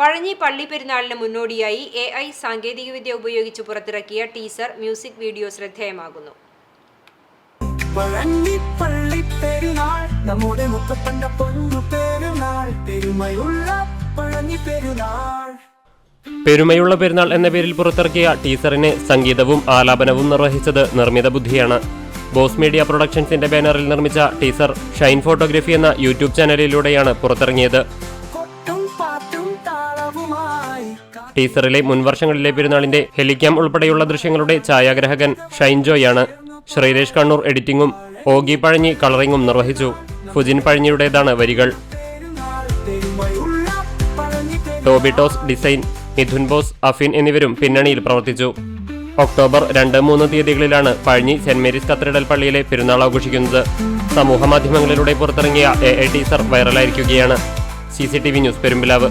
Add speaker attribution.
Speaker 1: പഴഞ്ഞി പള്ളി പെരുന്നാളിന് മുന്നോടിയായി എ ഐ സാങ്കേതികവിദ്യ ഉപയോഗിച്ച് പുറത്തിറക്കിയ ടീസർ മ്യൂസിക് വീഡിയോ ശ്രദ്ധേയമാകുന്നു.
Speaker 2: നമ്മുടെ പൊന്നു പെരുന്നാൾ പെരുമയുള്ള പഴഞ്ഞി പെരുന്നാൾ.
Speaker 3: പെരുമയുള്ള പെരുന്നാൾ എന്ന പേരിൽ പുറത്തിറക്കിയ ടീസറിന് സംഗീതവും ആലാപനവും നിർവഹിച്ചത് നിർമ്മിത ബുദ്ധിയാണ്. ബോസ് മീഡിയ പ്രൊഡക്ഷൻസിന്റെ ബാനറിൽ നിർമ്മിച്ച ടീസർ ഷൈൻ ഫോട്ടോഗ്രഫി എന്ന യൂട്യൂബ് ചാനലിലൂടെയാണ് പുറത്തിറങ്ങിയത്. ടീസറിലെ മുൻവർഷങ്ങളിലെ പെരുന്നാളിന്റെ ഹെലിക്യാം ഉൾപ്പെടെയുള്ള ദൃശ്യങ്ങളുടെ ഛായാഗ്രാഹകൻ ഷൈൻജോയാണ് ശ്രീരേഷ് കണ്ണൂർ എഡിറ്റിംഗും ഓഗി പഴഞ്ഞി കളറിംഗും നിർവഹിച്ചു. ഫുജിൻ പഴഞ്ഞിയുടേതാണ് വരികൾ.
Speaker 2: പെരുന്നാൾ പെരുമയുള്ള പഴഞ്ഞി പെരുന്നാൾ
Speaker 3: ടോബി ടോസ് ഡിസൈൻ മിഥുൻ ബോസ് അഫിൻ എന്നിവരും പിന്നണിയിൽ പ്രവർത്തിച്ചു. ഒക്ടോബർ രണ്ട് മൂന്ന് തീയതികളിലാണ് പഴഞ്ഞി സെന്റ് മേരീസ് കത്തീഡ്രൽ പള്ളിയിലെ പെരുന്നാൾ ആഘോഷിക്കുന്നത്. സമൂഹ മാധ്യമങ്ങളിലൂടെ പുറത്തിറങ്ങിയ A A teaser വൈറലായിരിക്കുകയാണ്. C C T V news Perumpilavu.